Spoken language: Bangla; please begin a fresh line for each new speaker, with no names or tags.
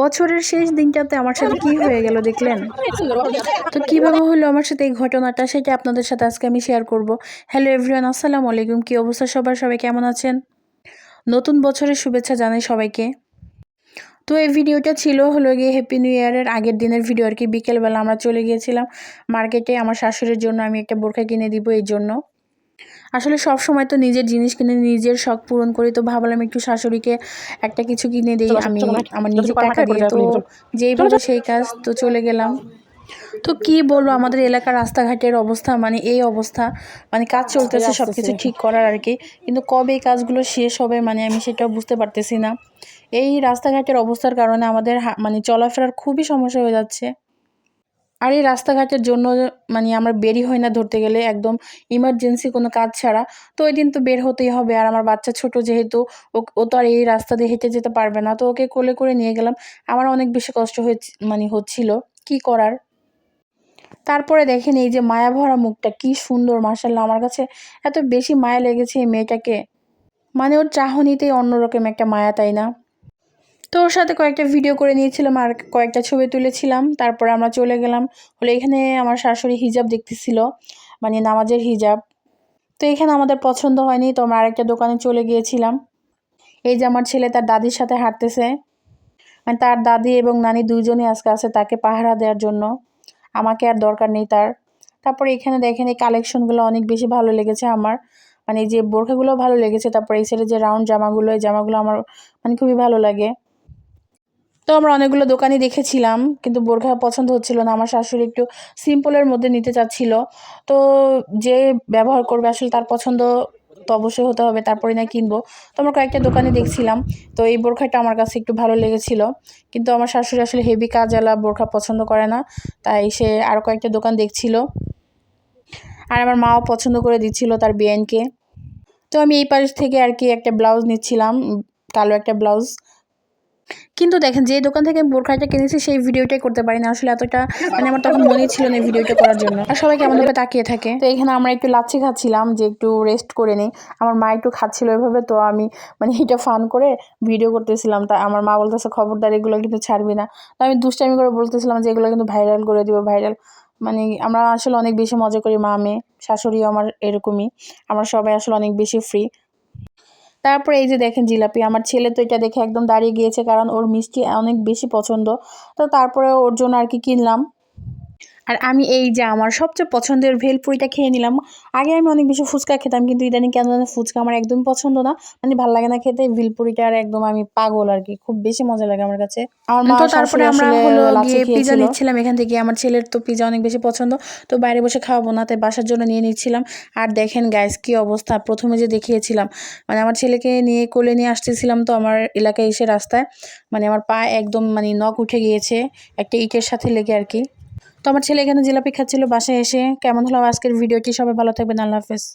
বছরের শেষ দিনটাতে আমার সাথে কি হয়ে গেল দেখলেন? তো কীভাবে হলো আমার সাথে এই ঘটনাটা সেটা আপনাদের সাথে আজকে আমি শেয়ার করব। হ্যালো এভরিওয়ান আসসালামু আলাইকুম, কি অবস্থা সবার? সবাই কেমন আছেন? নতুন বছরের শুভেচ্ছা জানাই সবাইকে। তো এই ভিডিওটা ছিল হলো গিয়ে হ্যাপি নিউ ইয়ারের আগের দিনের ভিডিও আর কি। বিকেলবেলা আমরা চলে গিয়েছিলাম মার্কেটে আমার শাশুড়ির জন্য আমি একটা বোরখা কিনে দিব এই জন্য। আসলে সব সময় তো নিজের জিনিস কিনে নিজের শখ পূরণ করি তো ভাবলাম একটু শাশুড়িকে একটা কিছু কিনে দিই আমি আমার নিজের টাকা দিয়ে তো যেই যেইভাবে সেই কাজ তো চলে গেলাম। তো কি বলব আমাদের এলাকার রাস্তাঘাটের অবস্থা মানে এই অবস্থা মানে কাজ চলতেছে সব কিছু ঠিক করার আর কি কিন্তু কবে এই কাজগুলো শেষ হবে মানে আমি সেটাও বুঝতে পারতেছি না। এই রাস্তাঘাটের অবস্থার কারণে আমাদের মানে চলাফেরার খুবই সমস্যা হয়ে যাচ্ছে। আর এই রাস্তাঘাটের জন্য মানে আমরা বেরই হয় না ধরতে গেলে একদম ইমার্জেন্সি কোনো কাজ ছাড়া। তো ওই দিন তো বের হতেই হবে। আর আমার বাচ্চা ছোট যেহেতু, ও- ও তো আর এই রাস্তা দিয়ে হেঁটে যেতে পারবে না। তো ওকে কোলে করে নিয়ে গেলাম। আমার অনেক বেশি কষ্ট হয়ে মানে হচ্ছিল। কি করার? তারপরে দেখেন এই যে মায়া ভরা মুখটা কি সুন্দর মার্শাল্লাহ আমার কাছে এত বেশি মায়া লেগেছে এই মেয়েটাকে। মানে ওর চাহনিতেই অন্যরকম একটা মায়া, তাই না? তো ওর সাথে কয়েকটা ভিডিও করে নিয়েছিলাম আর কয়েকটা ছবি তুলেছিলাম। তারপরে আমরা চলে গেলাম। হলে এখানে আমার শাশুড়ি হিজাব দেখতেছিল মানে নামাজের হিজাব। তো এখানে আমাদের পছন্দ হয়নি, তো আমরা আরেকটা দোকানে চলে গিয়েছিলাম। এই যে আমার ছেলে তার দাদির সাথে হাঁটতেছে। মানে তার দাদি এবং নানি দুইজনই আজকে আছে তাকে পাহারা দেওয়ার জন্য। আমাকে আর দরকার নেই তার। তারপরে এখানে দেখেন এই কালেকশনগুলো অনেক বেশি ভালো লেগেছে আমার। মানে যে বোরখাগুলো ভালো লেগেছে, তারপরে এই ছেলে যে রাউন্ড জামাগুলো, এই জামাগুলো আমার মানে খুবই ভালো লাগে। তো আমরা অনেকগুলো দোকানই দেখেছিলাম, কিন্তু বোরখা পছন্দ হচ্ছিল না। আমার শাশুড়ি একটু সিম্পলের মধ্যে নিতে চাচ্ছিল। তো যে ব্যবহার করবে আসলে তার পছন্দ তো অবশ্যই হতে হবে, তারপরে না কিনবো। তো আমরা কয়েকটা দোকানে দেখছিলাম। তো এই বোরখাটা আমার কাছে একটু ভালো লেগেছিল। কিন্তু আমার শাশুড়ি আসলে হেভি কাজওয়ালা, বোরখা পছন্দ করে না। তাই সে আরও কয়েকটা দোকান দেখছিল। আর আমার মাও পছন্দ করে দিচ্ছিল তার বিয়ানকে তো আমি এই পাশ থেকে আর কি একটা ব্লাউজ নিচ্ছিলাম কালো একটা ব্লাউজ। কিন্তু দেখেন, যে দোকান থেকে আমি বোরখাটা কিনেছি, সেই ভিডিওটাই করতে পারি না। আসলে এতটা মানে আমার তখন মনে ছিল না ভিডিওটা করার জন্য। আর সবাই কেমন ভাবে তাকিয়ে থাকে। তো এখানে আমরা একটু লাচ্ছি খাচ্ছিলাম যে একটু রেস্ট করে নিই। আমার মা একটু খাচ্ছিল এভাবে তো আমি মানে এটা ফান করে ভিডিও করতেছিলাম। তা আমার মা বলতেছে, খবরদার, এগুলো কিন্তু ছাড়বি না। তো আমি দুষ্টামি করে বলতেছিলাম যে, এগুলো কিন্তু ভাইরাল করে দিব ভাইরাল মানে আমরা আসলে অনেক বেশি মজা করি, মা, মেয়ে, শাশুড়িও আমার এরকমই। আমরা সবাই আসলে অনেক বেশি ফ্রি তারপরে এই যে দেখেন জিলাপি, আমার ছেলে তো এটা দেখে একদম দাঁড়িয়ে গিয়েছে কারণ ওর মিষ্টি অনেক বেশি পছন্দ। তো তারপরে ওর জন্য আর কি কিনলাম। আর আমি এই যে আমার সবচেয়ে পছন্দের ভেলপুরিটা খেয়ে নিলাম। আগে আমি অনেক বেশি ফুচকা খেতাম কিন্তু ইদানিং কেন জানি ফুচকা আমার একদম পছন্দ না। মানে ভালো লাগে না খেতে ভেলপুরিটা আর একদম আমি পাগল আর কি খুব বেশি মজা লাগে আমার কাছে। আমার মা তারপরে আমরা হলো গিয়ে পিজা নিচ্ছিলাম এখান থেকে আমার ছেলের তো পিজা অনেক বেশি পছন্দ তো বাইরে বসে খাওয়াবো না তাই বাসার জন্য নিয়ে নিচ্ছিলাম। আর দেখেন গাইস কি অবস্থা প্রথমে যে দেখিয়েছিলাম মানে আমার ছেলেকে নিয়ে কোলে নিয়ে আসতেছিলাম তো আমার এলাকায় এসে রাস্তায় মানে আমার পা একদম মানে নখ উঠে গিয়েছে একটা ইটের সাথে লেগে আর কি। আমার ছেলে এখানে জিলাপি খাচ্ছিল, বাসায় এসে কেমন হলো আজকের ভিডিওটি সবাই ভালো থাকবেন? আল্লাহ হাফেজ।